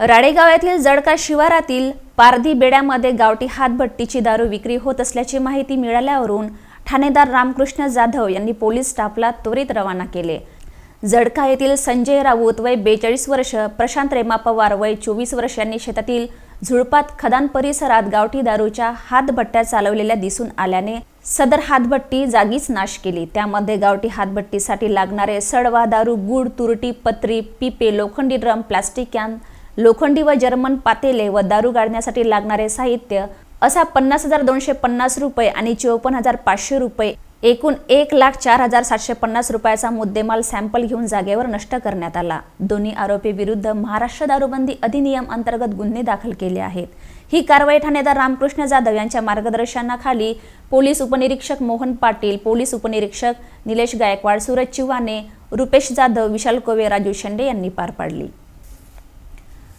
राडेगाव जडका शिवारातील पारधी बेड्यामध्ये गावठी हातभट्टीची दारू विक्री होत असल्याची माहिती मिळाल्यावरून ठाणेदार रामकृष्ण जाधव यांनी पोलीस स्टाफला त्वरित रवाना केले. जडका येथील संजय राऊत वय बेचाळीस वर्ष प्रशांत रेमा पवार वय चोवीस वर्ष यांनी शेतातील झुळपात खदान परिसरात गावठी दारूच्या हातभट्ट्या चालवलेल्या दिसून आल्याने सदर हातभट्टी जागीच नाश केली. त्यामध्ये गावठी हातभट्टीसाठी लागणारे सडवा दारू गुड तुरटी पत्री पिपे लोखंडी ड्रम प्लास्टिक कॅन लोखंडी व जर्मन पातेले व दारू गाळण्यासाठी लागणारे साहित्य असा पन्नास हजार दोनशे पन्नास रुपये आणि चोपन्न हजार पाचशे रुपये एकूण एक लाख चार हजार सातशे पन्नास रुपयाचा मुद्देमाल सॅम्पल घेऊन जागेवर नष्ट करण्यात आला. दोन्ही आरोपी विरुद्ध महाराष्ट्र दारूबंदी अधिनियम अंतर्गत गुन्हे दाखल केले आहेत. ही कारवाई ठाणेदार रामकृष्ण जाधव यांच्या मार्गदर्शनाखाली पोलीस उपनिरीक्षक मोहन पाटील पोलीस उपनिरीक्षक निलेश गायकवाड सूरज चिवाने रुपेश जाधव विशाल कोवे राजू शेंडे यांनी पार पाडली.